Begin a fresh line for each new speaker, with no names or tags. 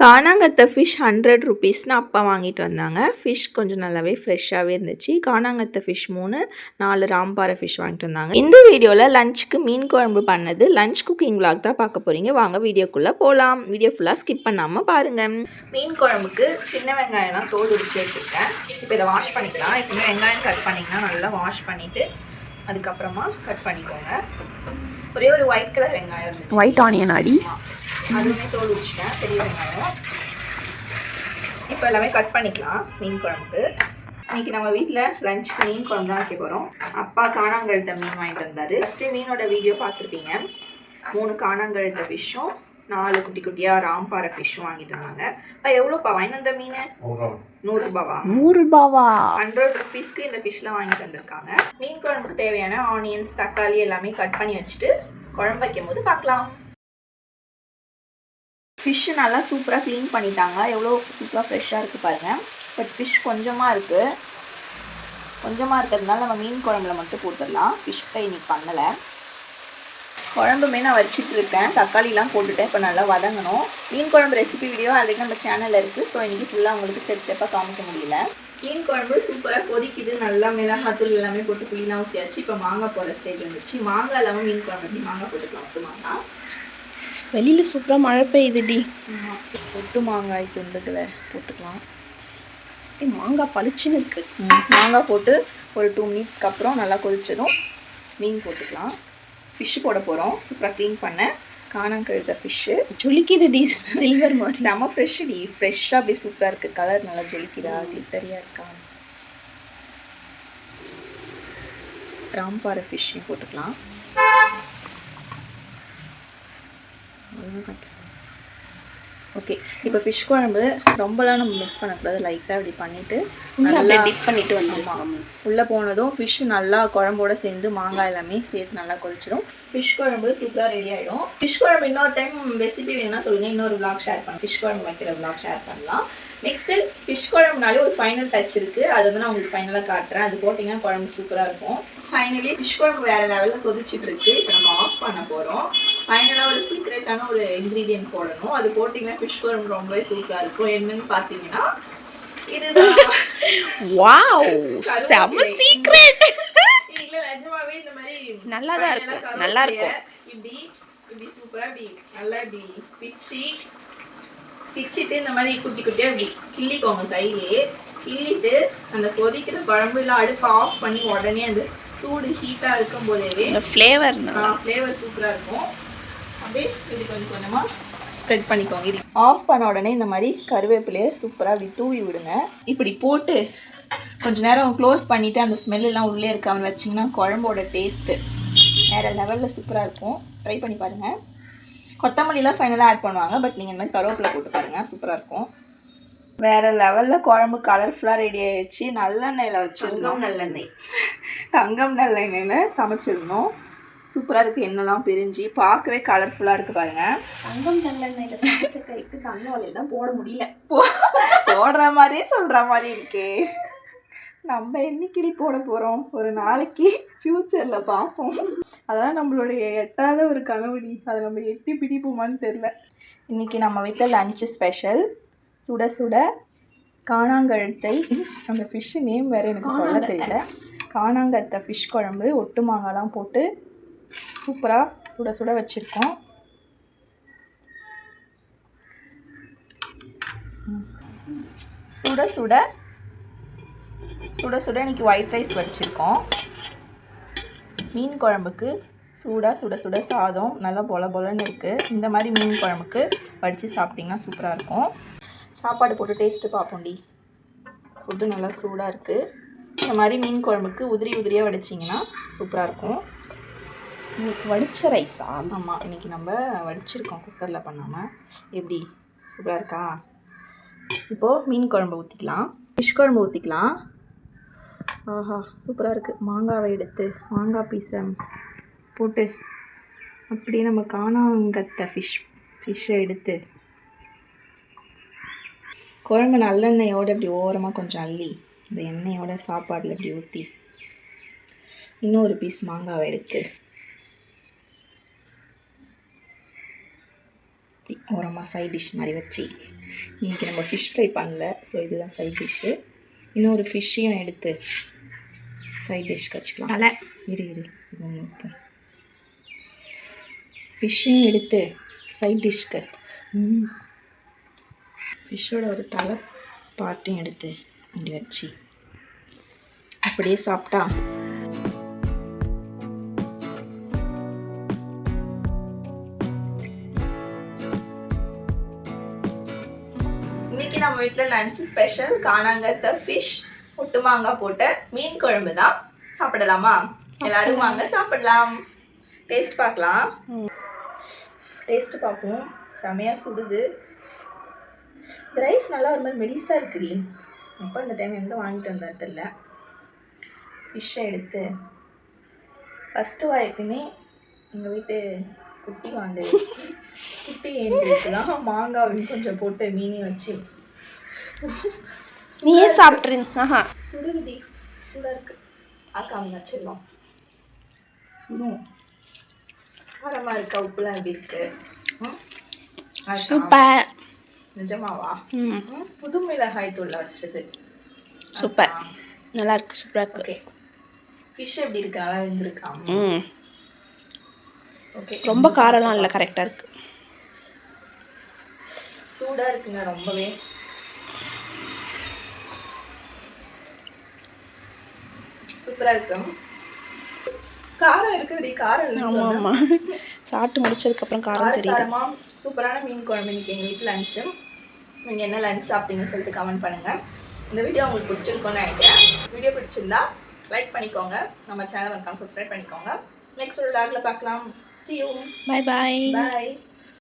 காணாங்கத்தை fish hundred ருபீஸ்னு அப்பா வாங்கிட்டு வந்தாங்க. ஃபிஷ் கொஞ்சம் நல்லாவே ஃப்ரெஷ்ஷாகவே இருந்துச்சு. காணாங்கத்தை ஃபிஷ் மூணு நாலு ராம்பாறை ஃபிஷ் வாங்கிட்டு வந்தாங்க. இந்த வீடியோவில் லஞ்சுக்கு மீன் குழம்பு பண்ணது லஞ்ச் குக்கிங் vlog தான் பார்க்க போகிறீங்க வாங்க வீடியோக்குள்ளே போகலாம் வீடியோ ஃபுல்லாக ஸ்கிப் பண்ணாமல் பாருங்கள் மீன் குழம்புக்கு சின்ன வெங்காயம்லாம் தோல் உரிச்சு வச்சுருக்கேன். இப்போ இதை வாஷ் பண்ணிக்கலாம். இப்போ வெங்காயம் கட் பண்ணிங்கன்னா நல்லா வாஷ் பண்ணிவிட்டு அதுக்கப்புறமா கட் பண்ணிக்கோங்க. ஒரே ஒரு ஒயிட் கலர் வெங்காயம்
ஒயிட் ஆனியன் அடி.
அதுவுமே தோல் உரிச்சிட்டேன். பெரிய வெங்காயம். இப்போ எல்லாமே கட் பண்ணிக்கலாம் மீன் குழம்புக்கு. இன்னைக்கு நம்ம வீட்டில் லஞ்சுக்கு மீன் குழம்பு தான் வைக்க போகிறோம் அப்பா காணாங்கழுத்த மீன் வாங்கிட்டு வந்தார். ஃபஸ்ட்டு மீனோட வீடியோ பார்த்துருப்பீங்க. மூணு காணாங்கழுத்த ஃபிஷ்ஷும் நாலு குட்டி குட்டியாக ராம்பாறை ஃபிஷ்ஷும் வாங்கிட்டு வந்தாங்க. அப்பா எவ்வளோப்பா? வாங்கிட்டு வந்த மீன்? நூறுரூபாவா
நூறு ரூபாவா?
ஹண்ட்ரட் ருபீஸ்க்கு இந்த ஃபிஷ்லாம் வாங்கிட்டு வந்திருக்காங்க. மீன் குழம்புக்கு தேவையான ஆனியன்ஸ் தக்காளி எல்லாமே கட் பண்ணி வச்சுட்டு குழம்பு வைக்கும் போது பார்க்கலாம். ஃபிஷ்ஷு நல்லா சூப்பராக க்ளீன் பண்ணிட்டாங்க. எவ்வளோ சூப்பராக ஃப்ரெஷ்ஷாக இருக்குது பாருங்கள் பட் ஃபிஷ் கொஞ்சமாக இருக்குது கொஞ்சமாக இருக்கிறதுனால நம்ம மீன் குழம்புல மட்டும் போட்டுடலாம். ஃபிஷ் ஃப்ரை இன்னைக்கு பண்ணலை. குழம்புமே நான் வச்சுட்டு இருக்கேன். தக்காளிலாம் போட்டுட்டேன். இப்போ நல்லா வதங்கணும். மீன் குழம்பு ரெசிபி வீடியோ அதுக்கு நம்ம சேனலில் இருக்குது ஸோ இன்றைக்கி ஃபுல்லாக உங்களுக்கு ஸ்டெப் ஸ்டெப்பாக காமிக்க முடியல. மீன் குழம்பு சூப்பராக கொதிக்குது. நல்லா மிளகாத்தூள் எல்லாமே போட்டு புளிலாம் ஊற்றியாச்சு இப்போ மாங்காய் போகிற ஸ்டேஜ் வந்துச்சு மாங்காய் இல்லாமல் மீன் குழம்பு மாங்காய் போட்டுக்கலாம். ஒட்டு மாங்காய்.
வெளியில சூப்பரா மழை பெய்யுதுடி.
ஒட்டு மாங்காய் துண்டுகளை போட்டுக்கலாம்.
மாங்காய் பளிச்சுன்னு இருக்கு.
மாங்காய் போட்டு ஒரு டூ மினிட்ஸ்க்கு அப்புறம் நல்லா கொதிச்சதும் மீன் போட்டுக்கலாம். ஃபிஷ்ஷு போட போகிறோம் சூப்பராக க்ளீன் பண்ணேன் காணாங்கழுத்த ஃபிஷ்ஷு
ஜொலிக்குதுடி சில்வர் மாதிரி.
செம்ம ஃப்ரெஷ்ஷு டி ஃப்ரெஷ்ஷாக அப்படியே சூப்பராக இருக்குது கலர் நல்லா ஜொலிக்குதா? கிளிட்டரியாக இருக்கா? ராம்பாறை ஃபிஷ்ஷையும் போட்டுக்கலாம். ஓகே இப்போ ஃபிஷ் குழம்பு ரொம்பலாம் நம்ம மிக்ஸ் பண்ணக்கூடாது. லைட்டாக இப்படி பண்ணிவிட்டு
நல்லா டிப் பண்ணிட்டு வந்து
உள்ளே போனதும் ஃபிஷ் நல்லா குழம்போட சேர்ந்து மாங்காய் எல்லாமே சேர்த்து நல்லா கொதிச்சதும் ஃபிஷ் குழம்பு சூப்பராக ரெடி ஆகிடும் ஃபிஷ் குழம்பு இன்னொரு டைம் ரெசிபி வேணும்னா சொல்லுங்கள் இன்னொரு vlog ஷேர் பண்ணலாம் ஃபிஷ் குழம்பு வைக்கிற vlog ஷேர் பண்ணலாம். நெக்ஸ்ட்டு ஃபிஷ் குழம்புனாலே ஒரு ஃபைனல் டச் இருக்குது அது வந்து நான் உங்களுக்கு ஃபைனலாக காட்டுறேன். அது போட்டிங்கன்னா குழம்பு சூப்பராக இருக்கும். ஃபைனலி ஃபிஷ் குழம்பு வேறு லெவலில் கொதிச்சிட்டு இருக்கு இப்போ நம்ம ஆஃப் பண்ண போகிறோம் ஃபைனலாக ஒரு சீக்ரெட்டான ஒரு இன்க்ரீடியன்ட் போடணும். அது போட்டிங்கன்னா ஃபிஷ் குழம்பு ரொம்பவே சூப்பராக இருக்கும். என்னன்னு பார்த்தீங்கன்னா இதுதான்.
வாவ் செம சீக்ரெட்
இல்ல நிஜமாவே இந்த மாதிரி
நல்லா தான் இருக்கும். நல்லா இருக்கும்.
இப்படி இப்படி சூப்பரா இப்படி நல்லா இப்படி பிச்சு பிச்சிட்டு இந்த மாதிரி குட்டி குட்டியா இப்படி கிள்ளிக்கோங்க கையிலே கிள்ளிட்டு அந்த கொதிக்கிற குழம்புல அடுப்பு ஆஃப் பண்ணி உடனே அந்த சூடு ஹீட்டா இருக்கும் போதேவே
இந்த ஃப்ளேவர்
ஃப்ளேவர் சூப்பரா இருக்கும். அப்படியே இப்படி கொஞ்சம் கொஞ்சமா ஸ்ப்ரெட் பண்ணிக்கோங்க. இது ஆஃப் பண்ண உடனே இந்த மாதிரி கருவேப்பிலையை சூப்பராக இப்படி தூவி விடுங்க. இப்படி போட்டு கொஞ்ச நேரம் க்ளோஸ் பண்ணிவிட்டு அந்த எல்லாம் உள்ளே இருக்காமல் வச்சிங்கன்னா குழம்போட டேஸ்ட்டு வேறு லெவலில் சூப்பராக இருக்கும். ட்ரை பண்ணி பாருங்கள் கொத்தமல்லிலாம் ஃபைனலாக ஆட் பண்ணுவாங்க பட் நீங்கள் இந்த மாதிரி கருவேப்பிலை போட்டு பாருங்கள் சூப்பராக இருக்கும். வேறு லெவலில் குழம்பு கலர்ஃபுல்லாக ரெடி ஆயிடுச்சு. நல்லெண்ணெயில் வச்சுருந்தோம். நல்லெண்ணெய். தங்கம் நல்லெண்ணெயில் சமைச்சிருந்தோம். சூப்பராக இருக்குது எண்ணெய்லாம் பிரிஞ்சு பார்க்கவே கலர்ஃபுல்லாக இருக்குது பாருங்கள்
தங்கம் நல்லெண்ணெயில சமைச்ச கைக்கு தங்க வலையில தான் போட முடியல.
போடுற மாதிரியே சொல்கிற மாதிரி இருக்கே. நம்ம என்னைக்கிடி போட போகிறோம் ஒரு நாளைக்கு ஃப்யூச்சரில் பார்ப்போம். அதெல்லாம் நம்மளுடைய எட்டாத ஒரு கனவுடி அதை நம்ம எட்டி பிடிப்போமான்னு தெரில இன்றைக்கி நம்ம வீட்டில் லஞ்சு ஸ்பெஷல் சுட சுட காணாங்கழுத்தை அந்த ஃபிஷ்ஷு நேம் வேறு எனக்கு சொல்ல தெரியல. காணாங்கத்தை ஃபிஷ் குழம்பு ஒட்டு மாங்காய்லாம் போட்டு சூப்பராக சுட சுட வச்சுருக்கோம். சுட சுட சுட சுட இன்னைக்கு ஒயிட் ரைஸ் வச்சுருக்கோம். மீன் குழம்புக்கு சூடாக சுட சுட சாதம் நல்லா பொல பொலன்னு இருக்குது இந்த மாதிரி மீன் குழம்புக்கு வடித்து சாப்பிட்டிங்கன்னா சூப்பராக இருக்கும். சாப்பாடு போட்டு டேஸ்ட்டு பார்ப்போம்டி ஃபுட்டு நல்லா சூடாக இருக்குது இந்த மாதிரி மீன் குழம்புக்கு உதிரி உதிரியாக வடிச்சிங்கன்னா சூப்பராக இருக்கும்.
வடிச்ச ரைஸா?
ஆமாம் இன்றைக்கி நம்ம வடிச்சிருக்கோம் குக்கரில் பண்ணாமல் எப்படி? சூப்பராக இருக்கா? இப்போது மீன் குழம்பு ஊற்றிக்கலாம் ஃபிஷ் குழம்பு ஊற்றிக்கலாம் ஆஹா சூப்பராக இருக்குது மாங்காவை எடுத்து மாங்காய் பீஸை போட்டு அப்படியே நம்ம காணாங்கத்த ஃபிஷ் ஃபிஷ்ஷை எடுத்து குழம்பு நல்லெண்ணெயோடு இப்படி ஓரமாக கொஞ்சம் அள்ளி இந்த எண்ணெயோட சாப்பாடில் இப்படி ஊற்றி இன்னொரு பீஸ் மாங்காவை எடுத்து ஓரமாக சைட் டிஷ் மாதிரி வச்சு இன்றைக்கி நம்ம ஃபிஷ் ஃப்ரை பண்ணல ஸோ இதுதான் சைட் டிஷ்ஷு இன்னொரு ஃபிஷ்ஷையும் எடுத்து சைட் டிஷ்க்கு வச்சுக்கலாம்.
தலை
இரு இரு இது ஒன்று ஃபிஷ்ஷையும் எடுத்து சைட் டிஷ்க்கு ஃபிஷ்ஷோட ஒரு தலை பார்ட்டையும் எடுத்து இப்படி வச்சு. அப்படியே சாப்பிட்டா. இன்னைக்கு நம்ம வீட்டில் லஞ்ச் ஸ்பெஷல் காணாங்கத்த ஃபிஷ் முட்டு மாங்காய் போட்ட மீன் குழம்பு தான். சாப்பிடலாமா? எல்லாரும் வாங்க சாப்பிடலாம். டேஸ்ட் பார்க்கலாம். டேஸ்ட் பார்ப்போம். செமையாக சுடுது. இந்த ரைஸ் நல்லா ஒரு மாதிரி மெலிசாக இருக்குடி. அப்போ இந்த டைம் எங்கே வாங்கிட்டு வந்தா தெரில ஃபிஷ்ஷை எடுத்து ஃபஸ்ட்டு எப்பயுமே எங்கள் வீட்டு குட்டி வாண்டு குட்டி ஏஞ்சிருக்குலாம் மாங்காய் கொஞ்சம் போட்டு மீனையும் வச்சு.
நீயே சாப்பிட்ரு ஆஹா.
சுடுகுடி சூடாக இருக்கு. ஆக்காம வச்சிடலாம். காரமாக இருக்கா? உப்புலாம் எப்படி இருக்கு? ம்? ஆயிட்டா?
சூப்பர்.
நிஜமாவா? புது மிளகாய் தூள் வச்சது
சூப்பர். நல்லா இருக்கு சூப்பராக இருக்கு.
ஓகே. ஃபிஷ் எப்படி இருக்கு? நல்லா வெந்திருக்கா?
ம்.
ஓகே.
ரொம்ப காரம்லாம் இல்லை கரெக்டாக இருக்கு.
சூடாக இருக்குங்க ரொம்பவே. சூப்பராக இருக்கு. காரம் இருக்குடி காரம் இல்லை
ஆமாம் ஆமாம் சாப்பிட்டு முடிச்சதுக்கப்புறம் காரம்
காரசாரமா சூப்பரான மீன் குழம்பு இன்னைக்கு எங்கள் வீட்டில் லஞ்சு நீங்கள் என்ன லஞ்ச் சாப்பிட்டீங்கன்னு சொல்லிட்டு கமெண்ட் பண்ணுங்கள் இந்த வீடியோ உங்களுக்கு பிடிச்சிருக்கும்னு நினைக்கிறேன். வீடியோ பிடிச்சிருந்தா லைக் பண்ணிக்கோங்க. நம்ம சேனல் மறக்காம சப்ஸ்கிரைப் பண்ணிக்கோங்க. நெக்ஸ்ட் ஒரு லாகில் பார்க்கலாம். See you.
Bye bye
bye.